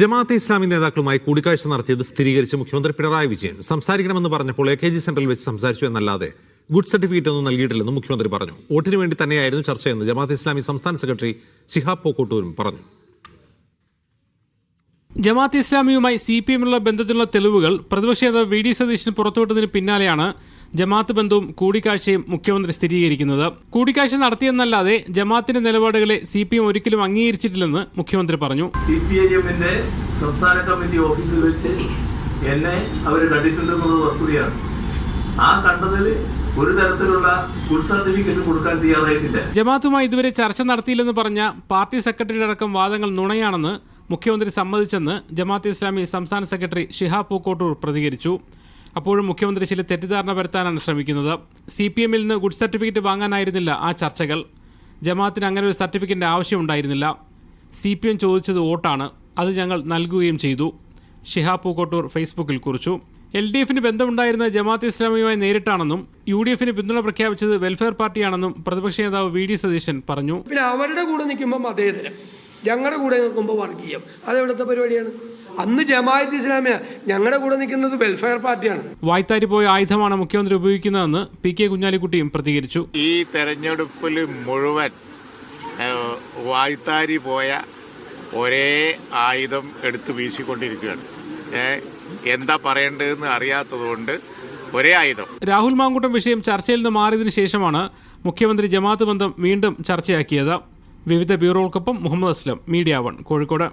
ജമാഅത്തെ ഇസ്ലാമി നേതാക്കളുമായി കൂടിക്കാഴ്ച നടത്തിയത് സ്ഥിരീകരിച്ച് മുഖ്യമന്ത്രി പിണറായി വിജയൻ. സംസാരിക്കണമെന്ന് പറഞ്ഞപ്പോൾ എ കെ ജി സെന്ററിൽ വെച്ച് സംസാരിച്ചു എന്നല്ലാതെ ഗുഡ് സർട്ടിഫിക്കറ്റ് ഒന്നും നൽകിയിട്ടില്ലെന്നും മുഖ്യമന്ത്രി പറഞ്ഞു. വോട്ടിന് വേണ്ടി തന്നെയായിരുന്നു ചർച്ചയെന്ന് ജമാഅത്തെ ഇസ്ലാമി സംസ്ഥാന സെക്രട്ടറി ഷിഹാബ് പോക്കോട്ടൂരും പറഞ്ഞു. ജമാഅത്ത് ഇസ്ലാമിയുമായി സി പി എമ്മിലുള്ള ബന്ധത്തിലുള്ള തെളിവുകൾ പ്രതിപക്ഷ നേതാവ് വി ഡി സതീശൻ പുറത്തുവിട്ടതിന് പിന്നാലെയാണ് ജമാഅത്ത് ബന്ധവും കൂടിക്കാഴ്ചയും മുഖ്യമന്ത്രി സ്ഥിരീകരിക്കുന്നത്. കൂടിക്കാഴ്ച നടത്തിയെന്നല്ലാതെ ജമാഅത്തിന്റെ നിലപാടുകളെ സി പി എം ഒരിക്കലും അംഗീകരിച്ചിട്ടില്ലെന്ന് മുഖ്യമന്ത്രി പറഞ്ഞു. സി പി ഐ എമ്മിന്റെ സംസ്ഥാന കമ്മിറ്റി ഓഫീസിൽ വെച്ച് എന്നെ അവർ കണ്ടിട്ടുണ്ടെന്നുള്ളത് വസ്തുതയാണ്. ആ കണ്ടതിൽ ഒരു തരത്തിലുള്ള ഗുഡ് സർട്ടിഫിക്കറ്റ് കൊടുക്കാൻ തയ്യാറായിട്ടില്ല. ജമാഅത്തുമായി ഇതുവരെ ചർച്ച നടത്തിയില്ലെന്ന് പറഞ്ഞ പാർട്ടി സെക്രട്ടറിയുടെ അടക്കം വാദങ്ങൾ നുണയാണെന്ന് മുഖ്യമന്ത്രി സമ്മതിച്ചെന്ന് ജമാഅത്ത് ഇസ്ലാമി സംസ്ഥാന സെക്രട്ടറി ഷിഹാബ് പൂക്കോട്ടൂർ പ്രതികരിച്ചു. അപ്പോഴും മുഖ്യമന്ത്രി ചില തെറ്റിദ്ധാരണ പരത്താനാണ് ശ്രമിക്കുന്നത്. സി പി എമ്മിൽ നിന്ന് ഗുഡ് സർട്ടിഫിക്കറ്റ് വാങ്ങാനായിരുന്നില്ല ആ ചർച്ചകൾ. ജമാഅത്തിന് അങ്ങനെ ഒരു സർട്ടിഫിക്കറ്റിന്റെ ആവശ്യമുണ്ടായിരുന്നില്ല. സി പി എം ചോദിച്ചത് വോട്ടാണ്. അത് ഞങ്ങൾ നൽകുകയും ചെയ്തു. ഷിഹാബ് പൂക്കോട്ടൂർ ഫേസ്ബുക്കിൽ കുറിച്ചു. എൽ ഡി എഫിന് ബന്ധമുണ്ടായിരുന്ന ജമാഅത്ത് ഇസ്ലാമിയുമായി നേരിട്ടാണെന്നും യു ഡി എഫിന് പിന്തുണ പ്രഖ്യാപിച്ചത് വെൽഫെയർ പാർട്ടിയാണെന്നും പ്രതിപക്ഷ നേതാവ് വി ഡി സതീശൻ പറഞ്ഞു. പിന്നെ അവരുടെ കൂടെ നിൽക്കുമ്പോൾ മതേതരം ഞങ്ങളുടെ കൂടെ നിൽക്കുമ്പോൾ വർഗീയം. അതെവിടുത്തെ പരിപാടിയാണ്? അന്ന് ജമാഅത്ത് ഇസ്ലാമിയ ഞങ്ങളുടെ കൂടെ നിൽക്കുന്നത് വെൽഫെയർ പാർട്ടിയാണ്. വായ്ത്താരി പോയ ആയുധമാണ് മുഖ്യമന്ത്രി ഉപയോഗിക്കുന്നതെന്ന് പി കെ കുഞ്ഞാലിക്കുട്ടിയും പ്രതികരിച്ചു. ഈ തെരഞ്ഞെടുപ്പിൽ മുഴുവൻ വായ്ത്താരി പോയ ഒരേ ആയുധം എടുത്തു വീശിക്കൊണ്ടിരിക്കുകയാണ്. എന്താ പറയേണ്ടതെന്ന് അറിയാത്തതുകൊണ്ട് ഒരേ ആയുധം. രാഹുൽ മാങ്കൂട്ടം വിഷയം ചർച്ചയിൽ നിന്ന് മാറിയതിനു ശേഷമാണ് മുഖ്യമന്ത്രി ജമാഅത്ത് ബന്ധം വീണ്ടും ചർച്ചയാക്കിയത്. വിവിധ ബ്യൂറോകൾക്കൊപ്പം മുഹമ്മദ് അസ്ലം മീഡിയ വൺ കോഴിക്കോട്.